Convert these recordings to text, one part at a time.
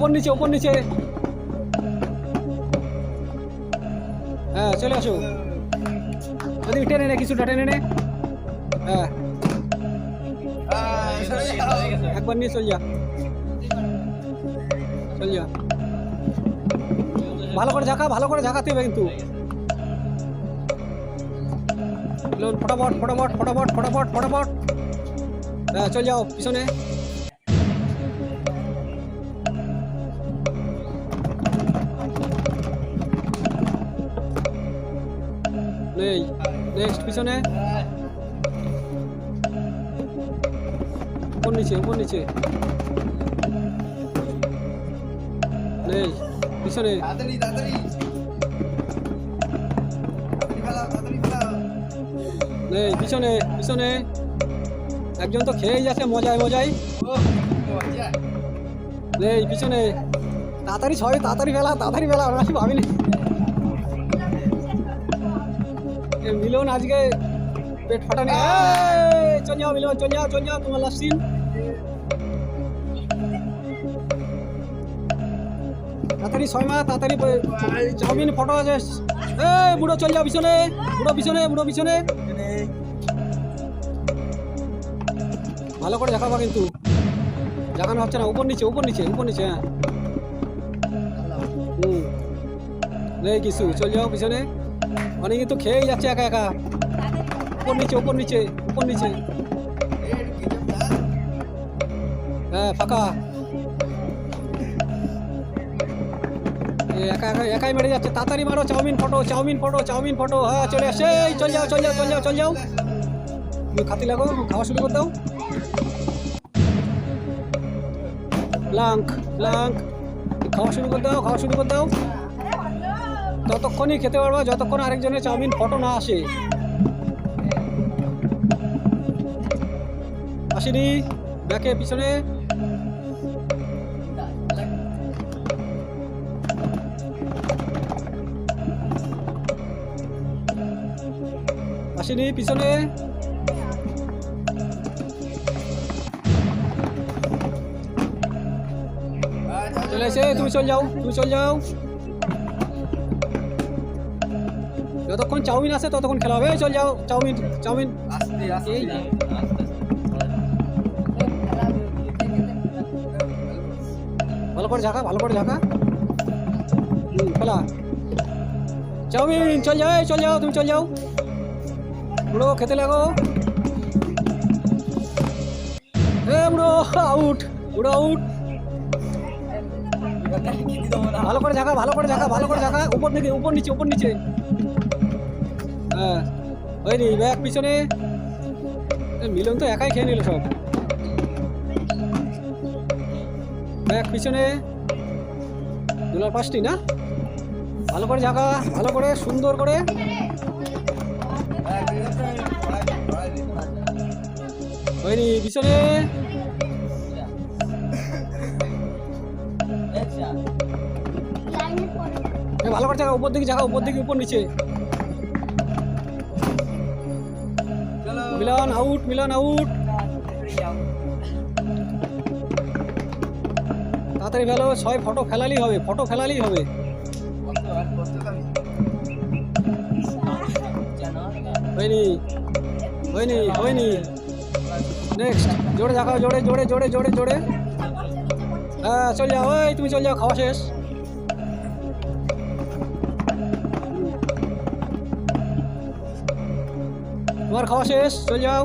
উপর নিচে উপর নিচে। হ্যাঁ চলে আসো। ওদিকে টেনে নে, কিছুটা টেনে নে। হ্যাঁ। একবার নিয়ে চল যা। চল যা। ভালো করে ঝাঁকা, ভালো করে ঝাঁকাতে হবে কিন্তু। ফটাফট ফটাফট ফটাফট ফটাফট ফটাফট। হ্যাঁ চল যাও, পিছনে। নেই। নেক্সট পিছনে। উপর নিচে উপর নিচে। নেই পিছনে। নেই পিছনে পিছনে। একজন তো খেয়েই যাচ্ছে মজায় মজায়। নেই পিছনে। তাড়াতাড়ি ছয় তাড়াতাড়ি ফেলা তাড়াতাড়ি ফেলা আমরা কি ভাবিনি। মিলন আজকে পেট ফাটানি। এই, চল যাও মিলন চল যাও চল যাও তোমার লাস্ট সিন তাড়াতাড়ি ছয় মাস তাড়াতাড়ি চাউমিন ফটো আছে। এ বুড়ো চল যাও পিছনে বুড়ো পিছনে বুড়ো পিছনে। ভালো করে দেখাবা কিন্তু। দেখানো হচ্ছে না উপর নিচে উপর নিচে উপর নিচে হ্যাঁ। নেই কিছু চল যাও পিছনে। অনেকে তো খেয়েই যাচ্ছে একা একা। উপর নিচে উপর নিচে উপর নিচে। হ্যাঁ ফাঁকা। একা একা একাই মেরে যাচ্ছে। তাড়াতাড়ি মারো chowmein photo chowmein photo chowmein photo. হ্যাঁ চলে আসে এই, চল যাও চল যাও চল যাও চল যাও। তুমি খাতি লাগো খাওয়া শুরু করে দাও। লাঙ্ক লাঙ্ক। খাওয়া শুরু করে দাও খাওয়া শুরু করে দাও। ততক্ষণই খেতে পারবা, যতক্ষণ আরেকজনের চাউমিন ফটো না আসে। আসেনি, ব্যাকে, পিছনে। আসেনি, পিছনে। চলে এসে তুমি চল যাও, তুমি চল যাও। যতক্ষণ চাউমিন আসে ততক্ষণ খেলা হবে। চল যাও চাউমিন চাউমিন। আস্তে। ভালো করে ঝাঁকা ভালো করে ঝাঁকা। খেলা। চাউমিন চল যাও চল যাও তুমি চল যাও। বুড়ো খেতে লাগো। এ বুড়ো আউট বুড়ো আউট ভালো করে ঝাঁকা ভালো করে ঝাঁকা ভালো করে ঝাঁকা। উপর দিকে উপর নিচে উপর নিচে। হ্যাঁ। ওই ব্যাগ পিছনে। মিলন তো একাই খেয়ে নিল সব। ব্যাগ পিছনে। দুলার পাঁচটি, না? ভালো করে জাগা, ভালো করে, সুন্দর করে। ওই পিছনে। ভালো করে জায়গা উপর দিকে জায়গা উপর দিকে, উপর নিচে। Milan out Milan out. তাড়াতাড়ি ফেলো, ছয় ফটো ফেলালেই হবে, ফটো ফেলালেই হবে। হয়নি হয়নি হয়নি। নেক্সট জোরে দেখাও, জোরে জোরে জোরে জোরে জোরে। হ্যাঁ চল যাও ওই তুমি চল যাও, খাওয়া শেষ। তোমার খাওয়া শেষ? চল যাও।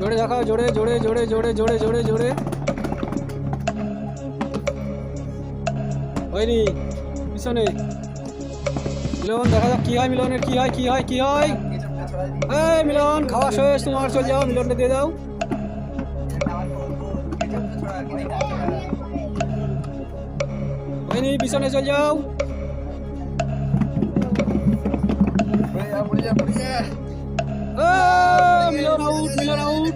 জোরে দেখাও, জোরে জোরে জোরে জোরে জোরে জোরে জোরে। হয়নি, পিছনে। মিলন, দেখা যাক কি হয়, মিলনের কি হয় কি হয় কি হয়। এই, মিলন, খাওয়া শেষ, তোমার চল যাও, মিলনটা দিয়ে দাও। ওইনি পিছনে চলে যাও। মিলন আউট মিলন আউট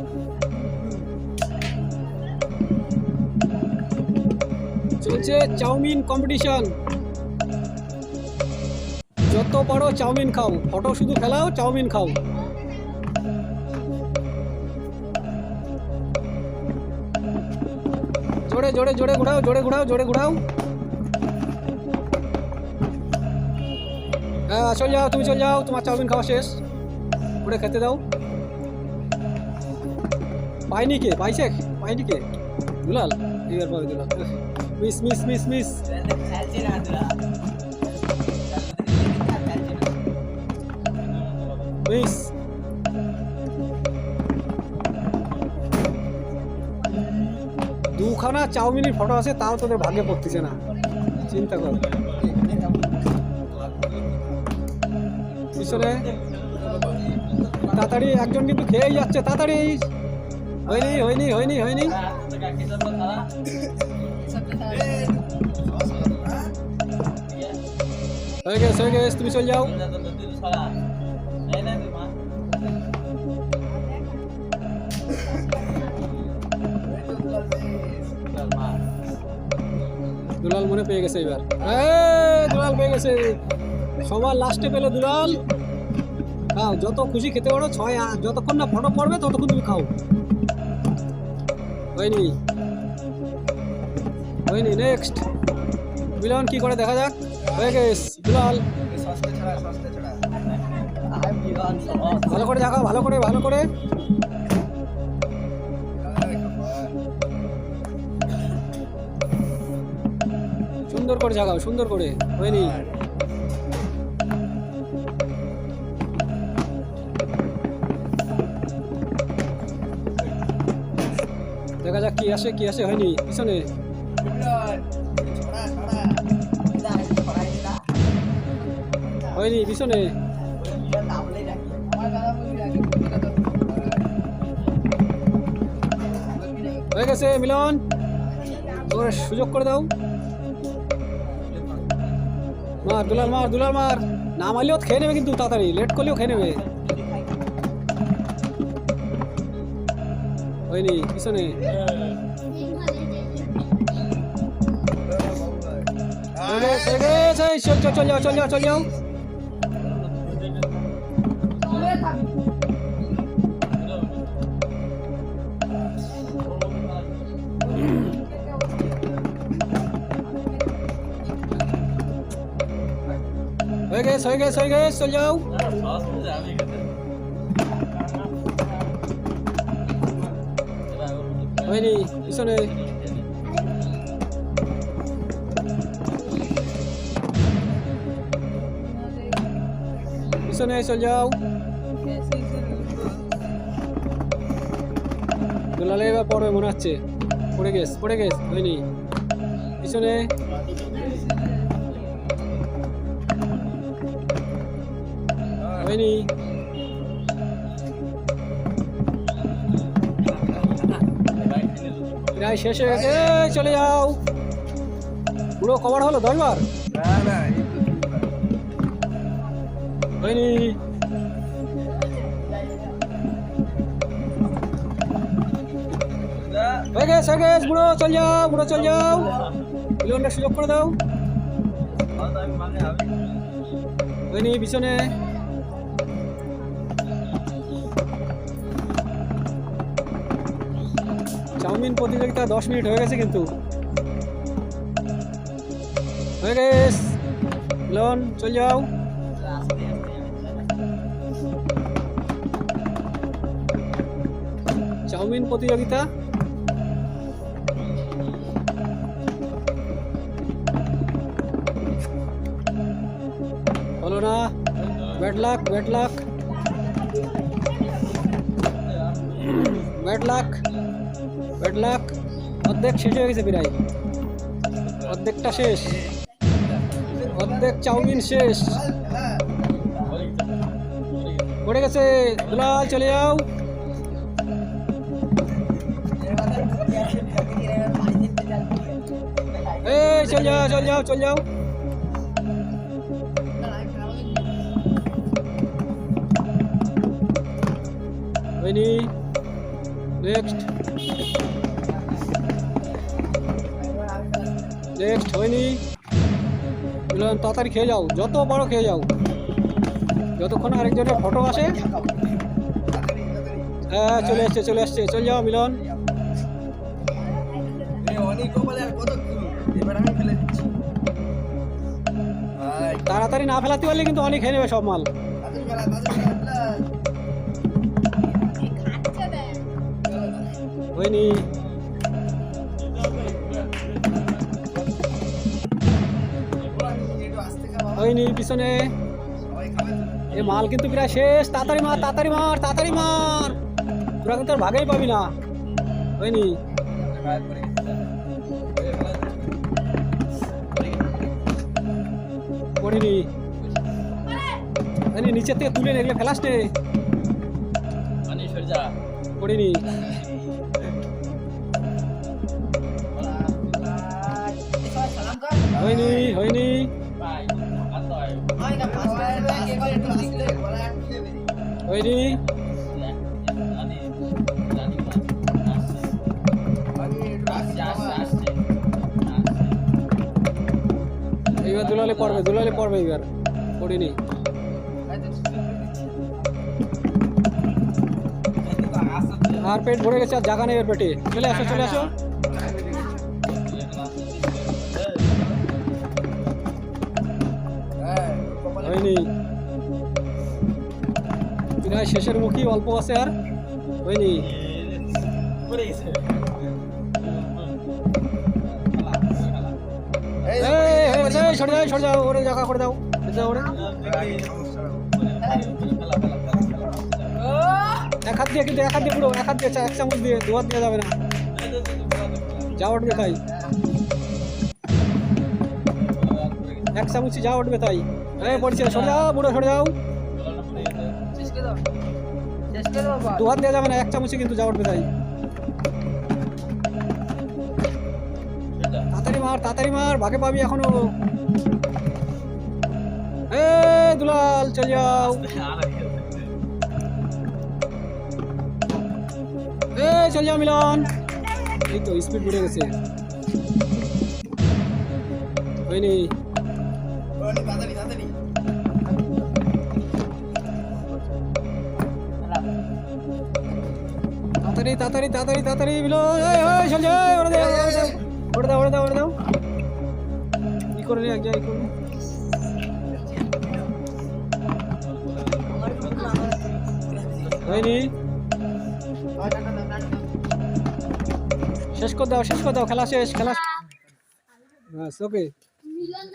চলছে চাউমিন কম্পিটিশন যত পারো চাউমিন খাও। ফটো শুধু খেলাও চাউমিন খাও। জোরে জোরে জোরে ঘোরাও জোরে ঘোরাও জোরে ঘোরাও। হ্যাঁ চল যাও, তুমি চল যাও, তোমার চাউমিন খাওয়া শেষ। ওটা খেতে দাও। পাইনি কে? পাইছে? পাইনি কে? দুলাল? এবার পাবে Dulal. Miss miss miss miss. Miss. দুখানা চাউমিনের ফটো আছে, তাও তোদের ভাগ্যে পড়তেছে না। চিন্তা কর। পিছনে। তাড়াতাড়ি একজন কিন্তু খেয়েই যাচ্ছে, তাড়াতাড়ি। হয়নি হয়নি হয়নি হয়নি। হয়ে গেছে হয়ে গেছে, তুমি চল যাও। দুলাল মনে পেয়ে গেছে এবার। দুলাল পেয়ে গেছে। সবার লাস্টে পেল দুলাল। খাও যত খুশি খেতে পারো, ছয় যতক্ষণ না ফটো পড়বে, ততক্ষণ তুমি খাও। হয়নি। হয়নি নেক্সট মিলন কি করে দেখা যাক? হয়ে সস্তা ছড়া ভালো করে দেখাও, ভালো করে ভালো করে। সুন্দর করে জাগাও, সুন্দর করে। হয়নি। কি আসে কি আসে হয়নি পিছনে হয়নি পিছনে হয়ে গেছে, মিলন। তোর সুযোগ করে দাও। মার দুলার মার দুলার মার। না মারলেও খেয়ে নেবে কিন্তু তাড়াতাড়ি। লেট করলেও খেয়ে নেবে। হয়নি, পিছনে। চল, যাও চল যাও চল, যাও। হয়ে গেছে হয়ে গেছে হয়ে গেছে, চল, যাও। হয়নি পিছনে পিছনে চল যাও দুলালে এবার পড়বে মনে হচ্ছে পড়ে গেছ পড়ে গেছ হয়নি পিছনে হয়নি প্রায় শেষ হয়ে গেছে। চলে যাও। পুরো কভার হলো দশবার? হয়নি। হয়ে হয়ে বুড়ো যাও বুড়ো যাও। সুযোগ করে দাও। পিছনে। চাউমিন প্রতিযোগিতা দশ মিনিট হয়ে গেছে কিন্তু। হয়ে গেছে। মিলন, চল যাও। চাউমিন প্রতিযোগিতা। হলো না। Bad luck bad luck bad luck luck অর্ধেক শেষ হয়ে গেছে প্রায় অর্ধেকটা শেষ। অর্ধেক চাউমিন শেষ। পড়ে গেছে। দুলাল, চলে যাও। এই, চল যাও চল যাও চল যাও। নেক্সট নেক্সট হয়নি তাড়াতাড়ি খেয়ে যাও। যত বড় খেয়ে যাও। যতক্ষণ আরেকজনের ফটো আসে। হ্যাঁ চলে আসছে চলে আসছে। চল যাও মিলন। তাড়াতাড়ি না ফেলাতে পারলে কিন্তু অনেক খেয়ে নেবে সব মাল। হয়নি। হয়নি পিছনে। এ মাল কিন্তু প্রায় শেষ। তাড়াতাড়ি মার তাড়াতাড়ি মার তাড়াতাড়ি মার। তোরা কিন্তু আর ভাগেই পাবি না। হয়নি। পড়িনি নিচের থেকে তুলে এগুলো ফেলাস নে। পানি পড়িনি হয়নি আসছে আসছে এইবার দুলালে পড়বে দুলালে পড়বে এবার পড়িনি। আর পেট ভরে গেছে, আর জায়গা নেই পেটে। চলে আসো চলে আসো। হয়নি। প্রায় শেষের মুখী অল্প আছে আর। হয়নি। সরে যাও এক হাত দিয়ে কিন্তু এক এক হাত দিয়ে এক দিয়ে, দু হাত যাবে যা উঠবে তাই। এক চামচি যা উঠবে তাই। এই পড়ছে সরে যাও বুড়ো যাও দু হাত দেওয়া যাবে না এক চামচি কিন্তু যা উঠবে তাই তাড়াতাড়ি মার তাড়াতাড়ি মার ভাগে পাবি এখনও এ দুলাল চলে যাও এ চলে যাও মিলন এই তো স্পিড বেড়ে গেছে হয়নি তাড়াতাড়ি তাড়াতাড়ি তাড়াতাড়ি তাড়াতাড়ি মিলন এই এই ওরে দাও ওরে দাও ওরে দাও ওরে দাও। করে করে হয়নি শেষ করে দাও, শেষ করে দাও, খেলা শেষ, খেলা ব্যাস ওকে মিলন